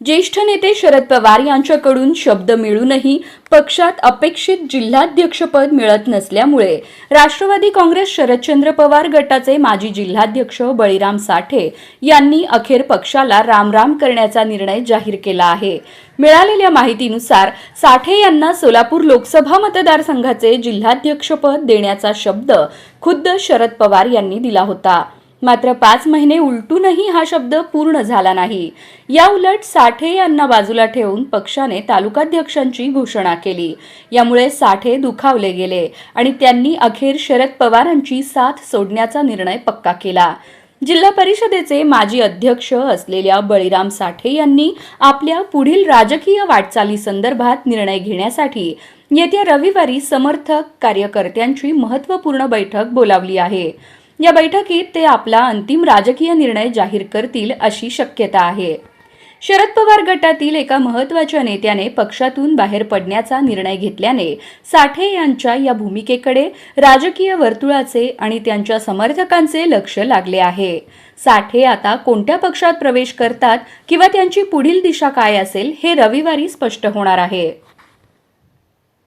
ज्येष्ठ नेते शरद पवार यांच्याकडून शब्द मिळूनही पक्षात अपेक्षित जिल्हाध्यक्षपद मिळत नसल्यामुळे राष्ट्रवादी काँग्रेस शरदचंद्र पवार गटाचे माजी जिल्हाध्यक्ष बळीराम साठे यांनी अखेर पक्षाला रामराम करण्याचा निर्णय जाहीर केला आहे. मिळालेल्या माहितीनुसार साठे यांना सोलापूर लोकसभा मतदारसंघाचे जिल्हाध्यक्षपद देण्याचा शब्द खुद्द शरद पवार यांनी दिला होता. मात्र पाच महिने उलटूनही हा शब्द पूर्ण झाला नाही. या उलट साठे यांना बाजूला ठेवून पक्षाने तालुकाध्यक्षांची घोषणा केली. यामुळे साठे दुखावले गेले आणि त्यांनी अखेर शरद पवारांची साथ सोडण्याचा निर्णय पक्का केला. जिल्हा परिषदेचे माजी अध्यक्ष असलेल्या बळीराम साठे यांनी आपल्या पुढील राजकीय वाटचाली संदर्भात निर्णय घेण्यासाठी येत्या रविवारी समर्थक कार्यकर्त्यांची महत्त्वपूर्ण बैठक बोलावली आहे. या बैठकीत ते आपला अंतिम राजकीय निर्णय जाहीर करतील अशी शक्यता आहे. शरद पवार गटातील एका महत्त्वाच्या नेत्याने पक्षातून बाहेर पडण्याचा निर्णय घेतल्याने साठे यांच्या या भूमिकेकडे राजकीय वर्तुळाचे आणि त्यांच्या समर्थकांचे लक्ष लागले आहे. साठे आता कोणत्या पक्षात प्रवेश करतात किंवा त्यांची पुढील दिशा काय असेल हे रविवारी स्पष्ट होणार आहे.